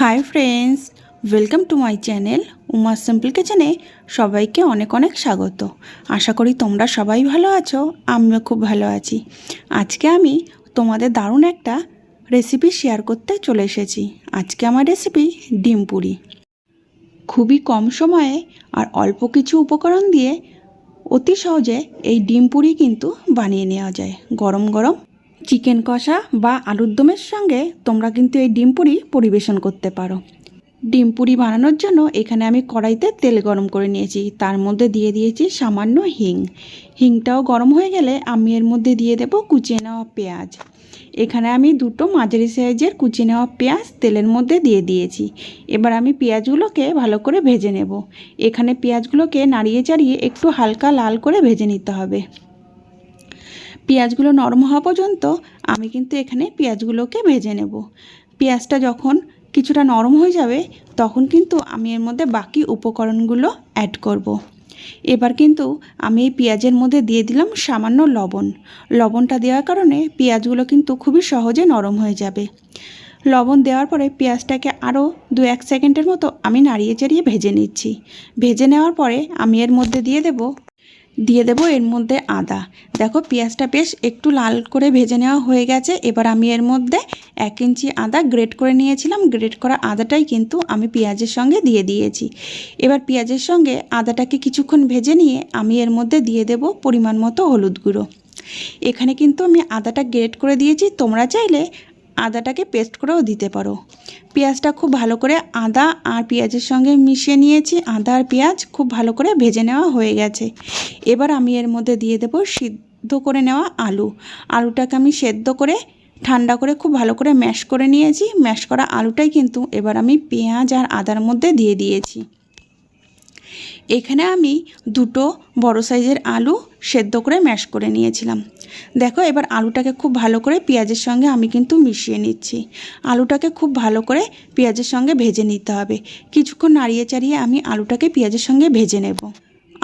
Hi friends welcome to my channel Uma simple কিচেনে সবাইকে অনেক অনেক স্বাগত। আশা করি তোমরা সবাই ভালো আছো, আমিও খুব ভালো আছি। আজকে আমি তোমাদের দারুণ একটা রেসিপি শেয়ার করতে চলে এসেছি। আজকে আমার রেসিপি ডিম পুরি। খুবই কম সময়ে আর অল্প কিছু উপকরণ দিয়ে অতি সহজে এই ডিম পুরি কিন্তু বানিয়ে নেওয়া যায়। গরম গরম চিকেন কষা বা আলুর দমের সঙ্গে তোমরা কিন্তু এই ডিম পুরি পরিবেশন করতে পারো। ডিম পুরি বানানোর জন্য এখানে আমি কড়াইতে তেল গরম করে নিয়েছি। তার মধ্যে দিয়ে দিয়েছি সামান্য হিং। হিংটাও গরম হয়ে গেলে আমি এর মধ্যে দিয়ে দেব কুচিয়ে নেওয়া পেঁয়াজ। এখানে আমি দুটো মাঝারি সাইজের কুচিয়ে নেওয়া পেঁয়াজ তেলের মধ্যে দিয়ে দিয়েছি। এবার আমি পেঁয়াজগুলোকে ভালো করে ভেজে নেব। এখানে পেঁয়াজগুলোকে নাড়িয়ে চাড়িয়ে একটু হালকা লাল করে ভেজে নিতে হবে। পেঁয়াজগুলো নরম হওয়া পর্যন্ত আমি কিন্তু এখানে পেঁয়াজগুলোকে ভেজে নেব। পেঁয়াজটা যখন কিছুটা নরম হয়ে যাবে, তখন কিন্তু আমি এর মধ্যে বাকি উপকরণগুলো অ্যাড করব। এবার কিন্তু আমি এই পেঁয়াজের মধ্যে দিয়ে দিলাম সামান্য লবণ। লবণটা দেওয়ার কারণে পেঁয়াজগুলো কিন্তু খুবই সহজে নরম হয়ে যাবে। লবণ দেওয়ার পরে পেঁয়াজটাকে আরও দু এক সেকেন্ডের মতো আমি নাড়িয়ে চাড়িয়ে ভেজে নিচ্ছি। ভেজে নেওয়ার পরে আমি এর মধ্যে দিয়ে দেব দিয়ে দেব এর মধ্যে আদা। দেখো পেঁয়াজটা বেশ একটু লাল করে ভেজে নেওয়া হয়ে গেছে। এবার আমি এর মধ্যে এক ইঞ্চি আদা গ্রেট করে নিয়েছিলাম। গ্রেট করা আদাটাই কিন্তু আমি পেঁয়াজের সঙ্গে দিয়ে দিয়েছি। এবার পেঁয়াজের সঙ্গে আদাটাকে কিছুক্ষণ ভেজে নিয়ে আমি এর মধ্যে দিয়ে দেব পরিমাণ মতো হলুদ গুঁড়ো। এখানে কিন্তু আমি আদাটা গ্রেট করে দিয়েছি। তোমরা চাইলে আদাটাকে পেস্ট করেও দিতে পারো। পেঁয়াজটা খুব ভালো করে আদা আর পেঁয়াজের সঙ্গে মিশিয়ে নিয়েছি। আদা আর পেঁয়াজ খুব ভালো করে ভেজে নেওয়া হয়ে গেছে। এবার আমি এর মধ্যে দিয়ে দেবো সিদ্ধ করে নেওয়া আলু। আলুটাকে আমি সেদ্ধ করে, ঠান্ডা করে খুব ভালো করে ম্যাশ করে নিয়েছি। ম্যাশ করা আলুটাই কিন্তু এবার আমি পেঁয়াজ আর আদার মধ্যে দিয়ে দিয়েছি। এখানে আমি দুটো বড় সাইজের আলু সেদ্ধ করে ম্যাশ করে নিয়েছিলাম। দেখো, এবার আলুটাকে খুব ভালো করে পেঁয়াজের সঙ্গে আমি কিন্তু মিশিয়ে নিচ্ছি। আলুটাকে খুব ভালো করে পেঁয়াজের সঙ্গে ভেজে নিতে হবে। কিছুক্ষণ নাড়িয়ে চাড়িয়ে আমি আলুটাকে পেঁয়াজের সঙ্গে ভেজে নেব।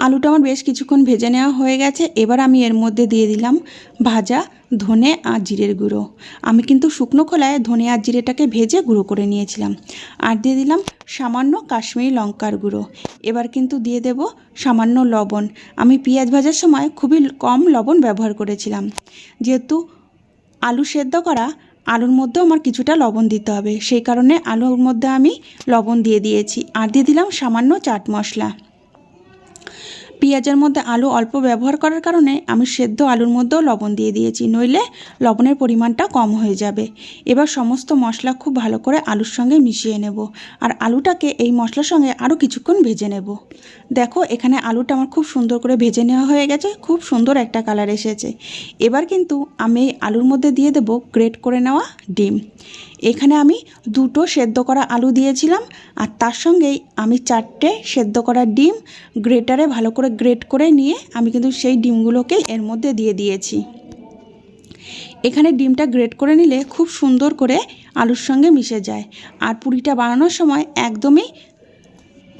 আলুটা আমার বেশ কিছুক্ষণ ভেজে নেওয়া হয়ে গেছে। এবার আমি এর মধ্যে দিয়ে দিলাম ভাজা, ধনে আর জিরের গুঁড়ো। আমি কিন্তু শুকনো খোলায় ধনে আর জিরেটাকে ভেজে গুঁড়ো করে নিয়েছিলাম। আর দিয়ে দিলাম সামান্য কাশ্মীরি লঙ্কার গুঁড়ো। এবার কিন্তু দিয়ে দেব সামান্য লবণ। আমি পেঁয়াজ ভাজার সময় খুবই কম লবণ ব্যবহার করেছিলাম। যেহেতু আলু সেদ্ধ করা, আলুর মধ্যেও আমার কিছুটা লবণ দিতে হবে। সেই কারণে আলুর মধ্যে আমি লবণ দিয়ে দিয়েছি। আর দিয়ে দিলাম সামান্য চাট মশলা। পেঁয়াজের মধ্যে আলু অল্প ব্যবহার করার কারণে আমি সেদ্ধ আলুর মধ্যেও লবণ দিয়ে দিয়েছি, নইলে লবণের পরিমাণটা কম হয়ে যাবে। এবার সমস্ত মশলা খুব ভালো করে আলুর সঙ্গে মিশিয়ে নেব আর আলুটাকে এই মশলার সঙ্গে আরও কিছুক্ষণ ভেজে নেব। দেখো, এখানে আলুটা আমার খুব সুন্দর করে ভেজে নেওয়া হয়ে গেছে, খুব সুন্দর একটা কালার এসেছে। এবার কিন্তু আমি এই আলুর মধ্যে দিয়ে দেব গ্রেট করে নেওয়া ডিম। এখানে আমি দুটো সেদ্ধ করা আলু দিয়েছিলাম, আর তার সঙ্গেই আমি চারটে সেদ্ধ করা ডিম গ্রেটারে ভালো করে গ্রেট করে নিয়ে আমি কিন্তু সেই ডিমগুলোকে এর মধ্যে দিয়ে দিয়েছি। এখানে ডিমটা গ্রেট করে নিলে খুব সুন্দর করে আলুর সঙ্গে মিশে যায়, আর পুরিটা বানানোর সময় একদমই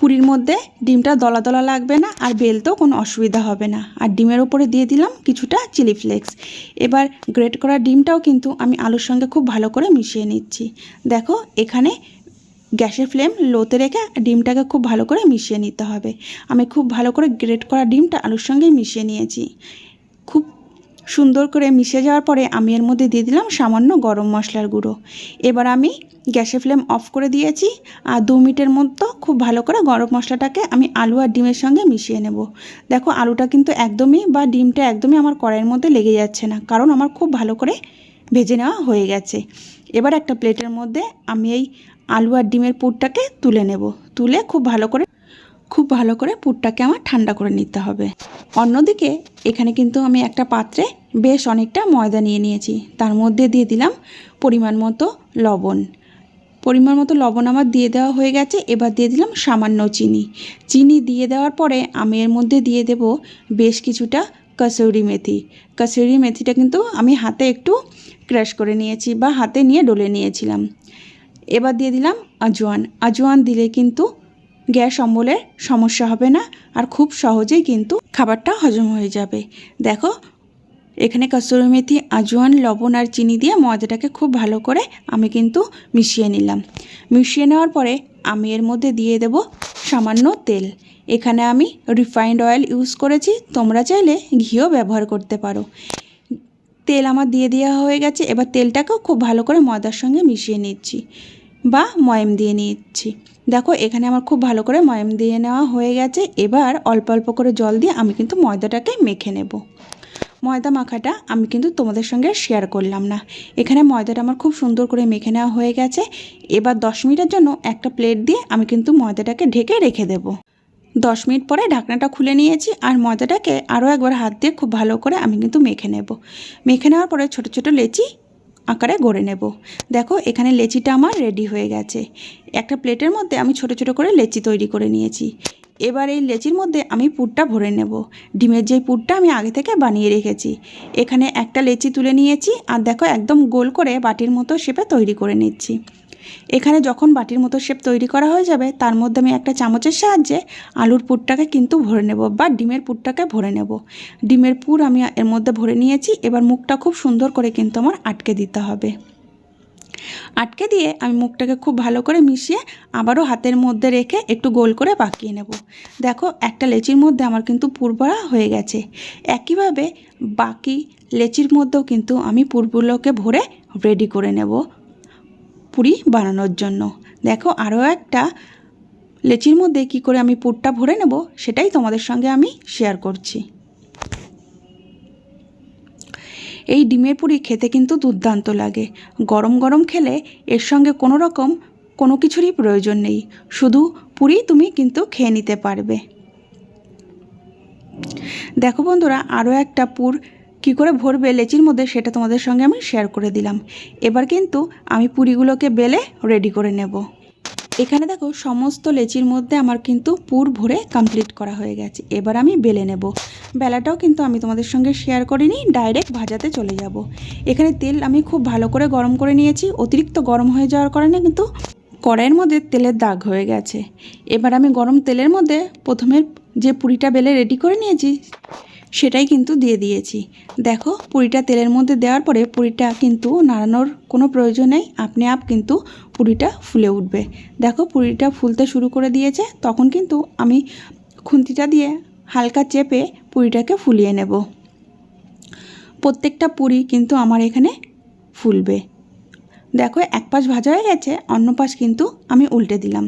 পুরির মধ্যে ডিমটা দলা দলা লাগবে না আর বেলতেও কোনো অসুবিধা হবে না। আর ডিমের ওপরে দিয়ে দিলাম কিছুটা চিলি ফ্লেক্স। এবার গ্রেট করা ডিমটাও কিন্তু আমি আলুর সঙ্গে খুব ভালো করে মিশিয়ে নিচ্ছি। দেখো, এখানে গ্যাসের ফ্লেম লোতে রেখে ডিমটাকে খুব ভালো করে মিশিয়ে নিতে হবে। আমি খুব ভালো করে গ্রেট করা ডিমটা আলুর সঙ্গে মিশিয়ে নিয়েছি। সুন্দর করে মিশে যাওয়ার পরে আমি এর মধ্যে দিয়ে দিলাম সামান্য গরম মশলার গুঁড়ো। এবার আমি গ্যাসের ফ্লেম অফ করে দিয়েছি আর দু মিনিটের মধ্যে খুব ভালো করে গরম মশলাটাকে আমি আলু আর ডিমের সঙ্গে মিশিয়ে নেব। দেখো আলুটা কিন্তু একদমই বা ডিমটা একদমই আমার কড়াইয়ের মধ্যে লেগে যাচ্ছে না, কারণ আমার খুব ভালো করে ভেজে নেওয়া হয়ে গেছে। এবার একটা প্লেটের মধ্যে আমি এই আলু আর ডিমের পুরটাকে তুলে নেব। তুলে খুব ভালো করে খুব ভালো করে পুরটাকে আমার ঠান্ডা করে নিতে হবে। অন্যদিকে এখানে কিন্তু আমি একটা পাত্রে বেশ অনেকটা ময়দা নিয়ে নিয়েছি। তার মধ্যে দিয়ে দিলাম পরিমাণ মতো লবণ। পরিমাণ মতো লবণ আমার দিয়ে দেওয়া হয়ে গেছে। এবার দিয়ে দিলাম সামান্য চিনি। চিনি দিয়ে দেওয়ার পরে আমি এর মধ্যে দিয়ে দেব বেশ কিছুটা কসুরি মেথি। কসুরি মেথিটা কিন্তু আমি হাতে একটু ক্র্যাশ করে নিয়েছি বা হাতে নিয়ে ডলে নিয়েছিলাম। এবার দিয়ে দিলাম আজওয়ান। আজওয়ান দিলে কিন্তু গ্যাস অম্বলের সমস্যা হবে না আর খুব সহজেই কিন্তু খাবারটা হজম হয়ে যাবে। দেখো, এখানে কসুরি মেথি, আজওয়ান, লবণ আর চিনি দিয়ে ময়দাটাকে খুব ভালো করে আমি কিন্তু মিশিয়ে নিলাম। মিশিয়ে নেওয়ার পরে আমি এর মধ্যে দিয়ে দেব সামান্য তেল। এখানে আমি রিফাইন্ড অয়েল ইউজ করেছি, তোমরা চাইলে ঘিও ব্যবহার করতে পারো। তেল আমার দিয়ে দেওয়া হয়ে গেছে, এবার তেলটাকেও খুব ভালো করে ময়দার সঙ্গে মিশিয়ে নিচ্ছি। বা ময়াম দিয়ে নিচ্ছি। দেখো, এখানে আমার খুব ভালো করে ময়াম দিয়ে নেওয়া হয়ে গেছে। এবার অল্প অল্প করে জল দিয়ে আমি কিন্তু ময়দাটাকে মেখে নেব। ময়দা মাখাটা আমি কিন্তু তোমাদের সঙ্গে শেয়ার করলাম না। এখানে ময়দাটা আমার খুব সুন্দর করে মেখে নেওয়া হয়ে গেছে। এবার দশ মিনিটের জন্য একটা প্লেট দিয়ে আমি কিন্তু ময়দাটাকে ঢেকে রেখে দেবো। দশ মিনিট পরে ঢাকনাটা খুলে নিয়েছি আর ময়দাটাকে আরও একবার হাত দিয়ে খুব ভালো করে আমি কিন্তু মেখে নেব। মেখে নেওয়ার পরে ছোট ছোট লেচি আকারে গড়ে নেব। দেখো, এখানে লেচিটা আমার রেডি হয়ে গেছে। একটা প্লেটের মধ্যে আমি ছোট ছোট করে লেচি তৈরি করে নিয়েছি। এবার এই লেচির মধ্যে আমি পুরটা ভরে নেব। ডিমের যেই পুরটা আমি আগে থেকে বানিয়ে রেখেছি। এখানে একটা লেচি তুলে নিয়েছি আর দেখো একদম গোল করে বাটির মতো শেপে তৈরি করে নিচ্ছি। এখানে যখন বাটির মতো শেপ তৈরি করা হয়ে যাবে, তার মধ্যে আমি একটা চামচের সাহায্যে আলুর পুরটাকে কিন্তু ভরে নেব বা ডিমের পুরটাকে ভরে নেব। ডিমের পুর আমি এর মধ্যে ভরে নিয়েছি। এবার মুখটা খুব সুন্দর করে কিন্তু আমার আটকে দিতে হবে। আটকে দিয়ে আমি মুখটাকে খুব ভালো করে মিশিয়ে আবারও হাতের মধ্যে রেখে একটু গোল করে পাকিয়ে নেব। দেখো, একটা লেচির মধ্যে আমার কিন্তু পুর ভরা হয়ে গেছে। একইভাবে বাকি লেচির মধ্যেও কিন্তু আমি পুরগুলোকে ভরে রেডি করে নেব পুরি বানানোর জন্য। দেখো, আরও একটা লেচির মধ্যে কি করে আমি পুরটা ভরে নেব সেটাই তোমাদের সঙ্গে আমি শেয়ার করছি। এই ডিমের পুরি খেতে কিন্তু দুর্দান্ত লাগে। গরম গরম খেলে এর সঙ্গে কোনো রকম কোনো কিছুরই প্রয়োজন নেই। শুধু পুরি তুমি কিন্তু খেয়ে নিতে পারবে। দেখো বন্ধুরা আরও একটা পুর কি করে ভরবে লেচির মধ্যে সেটা তোমাদের সঙ্গে আমি শেয়ার করে দিলাম। এবার কিন্তু আমি পুরিগুলোকে বেলে রেডি করে নেব। এখানে দেখো সমস্ত লেচির মধ্যে আমার কিন্তু পুর ভরে কমপ্লিট করা হয়ে গেছে। এবার আমি বেলে নেব। বেলাটাও কিন্তু আমি তোমাদের সঙ্গে শেয়ার করিনি ডাইরেক্ট ভাজাতে চলে যাব। এখানে তেল আমি খুব ভালো করে গরম করে নিয়েছি। অতিরিক্ত গরম হয়ে যাওয়ার কারণে কিন্তু কড়াইয়ের মধ্যে তেলের দাগ হয়ে গেছে। এবার আমি গরম তেলের মধ্যে প্রথমে যে পুরিটা বেলে রেডি করে নিয়েছি সেটাই কিন্তু দিয়ে দিয়েছি। দেখো, পুরিটা তেলের মধ্যে দেওয়ার পরে পুরিটা কিন্তু নাড়ানোর কোনো প্রয়োজন নেই। আপনি আপ কিন্তু পুরিটা ফুলে উঠবে। দেখো, পুরিটা ফুলতে শুরু করে দিয়েছে। তখন কিন্তু আমি খুন্তিটা দিয়ে হালকা চেপে পুরিটাকে ফুলিয়ে নেব। প্রত্যেকটা পুরি কিন্তু আমার এখানে ফুলবে। দেখো, এক পাশ ভাজা হয়ে গেছে, অন্য পাশ কিন্তু আমি উল্টে দিলাম।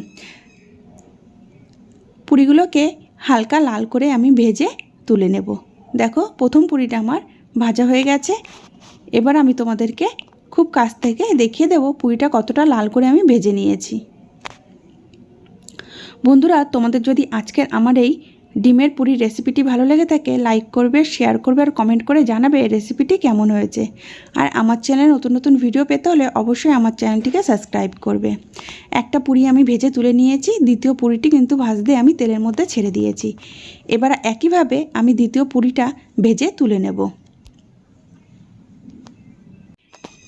পুরিগুলোকে হালকা লাল করে আমি ভেজে তুলে নেব। দেখো, প্রথম পুরিটা আমার ভাজা হয়ে গেছে। এবার আমি তোমাদেরকে খুব কাছ থেকে দেখিয়ে দেবো পুরিটা কতটা লাল করে আমি ভেজে নিয়েছি। বন্ধুরা, তোমাদের যদি আজকের আমার এই ডিমের পুরির রেসিপিটি ভালো লেগে থাকে, লাইক করবে, শেয়ার করবে আর কমেন্ট করে জানাবে রেসিপিটি কেমন হয়েছে। আর আমার চ্যানেলে নতুন নতুন ভিডিও পেতে হলে অবশ্যই আমার চ্যানেলটিকে সাবস্ক্রাইব করবে। একটা পুরি আমি ভেজে তুলে নিয়েছি, দ্বিতীয় পুরিটি কিন্তু ভাজতে আমি তেলের মধ্যে ছেড়ে দিয়েছি। এবার একইভাবে আমি দ্বিতীয় পুরিটা ভেজে তুলে নেব।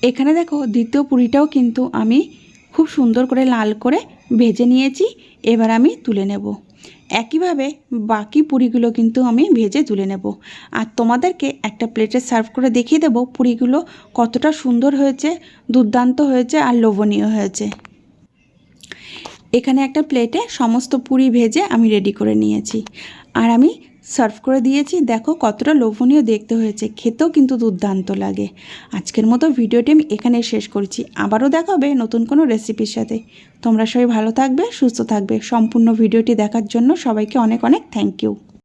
এখানে দেখো, দ্বিতীয় পুরিটাও কিন্তু আমি খুব সুন্দর করে লাল করে ভেজে নিয়েছি, এবার আমি তুলে নেব। একইভাবে বাকি পুরিগুলো কিন্তু আমি ভেজে তুলে নেব। আর তোমাদেরকে একটা প্লেটে সার্ভ করে দেখিয়ে দেবো পুরিগুলো কতটা সুন্দর হয়েছে, দুর্দান্ত হয়েছে আর লোভনীয় হয়েছে। এখানে একটা প্লেটে সমস্ত পুরি ভেজে আমি রেডি করে নিয়েছি। আর আমি সার্ভ করে দিয়েছি। দেখো কতটা লোভনীয় দেখতে হয়েছে। খেতেও কিন্তু দুর্দান্ত লাগে। আজকের মতো ভিডিওটি আমি এখানে শেষ করছি। আবারও দেখাবে নতুন কোনো রেসিপির সাথে। তোমরা সবাই ভালো থাকবে, সুস্থ থাকবে। সম্পূর্ণ ভিডিওটি দেখার জন্য সবাইকে অনেক অনেক থ্যাংক ইউ